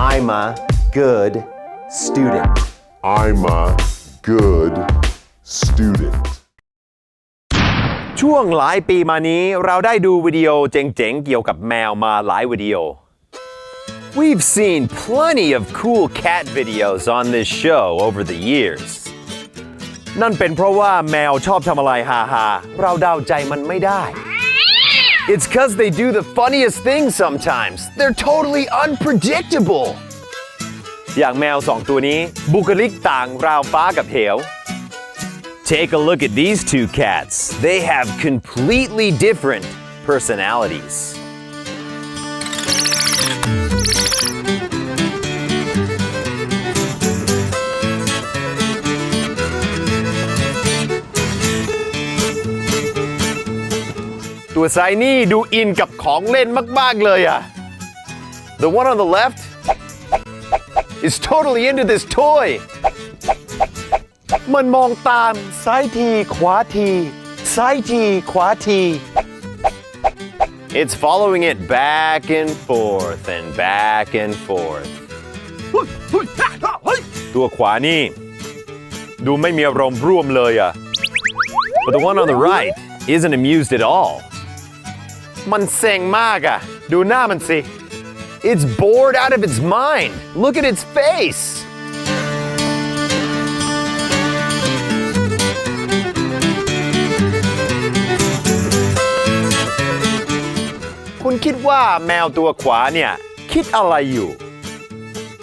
I'm a good student I'm a good student. ช่วงหลายปีมานี้เราได้ดูวิดีโอเจ๋งๆ เกี่ยวกับแมวมาหลายวิดีโอ We've seen plenty of cool cat videos on this show over the years นั่นเป็นเพราะว่าแมวชอบทำอะไรฮาฮาๆเราเดาใจมันไม่ได้ It's cause they do the funniest things sometimes. They're totally unpredictable. อย่างแมวสองตัวนี้ บุคลิกต่างราวฟ้ากับเหว Take a look at these two cats. They have completely different personalities. ตัวซ้ายนี่ดูอินกับของเล่นมาก ๆ เลยอะ The one on the left is totally into this toy. มันมองตามซ้ายที ขวาที ซ้ายที ขวาที It's following it back and forth and back and forth ตัวขวานี่ ดูไม่มีอารมณ์ร่วมเลยอะ But the one on the right isn't amused at all มันเซ็งมากอะดูหน้ามันสิ It's bored out of its mind. Look at its face. คุณคิดว่าแมวตัวขวาเนี่ย คิดอะไรอยู่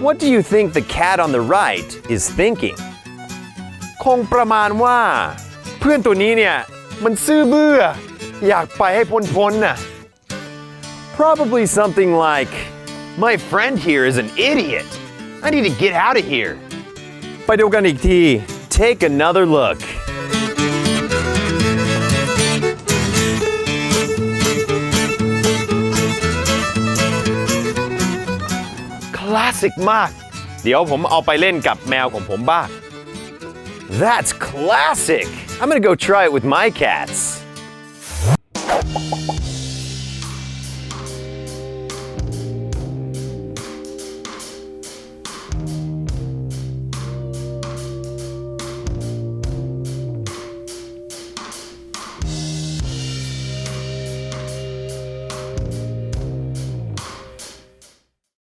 What do you think the cat on the right is thinking คงประมาณว่า เพื่อนตัวนี้เนี่ย มันซื่อบื่ออยากไปให้พ้นๆน่ะ Probably something like, My friend here is an idiot. I need to get out of here. ไปดูกันอีกที Take another look. คลาสสิกมาก เดี๋ยวผมเอาไปเล่นกับแมวของผมบ้าง That's classic. I'm gonna go try it with my cats.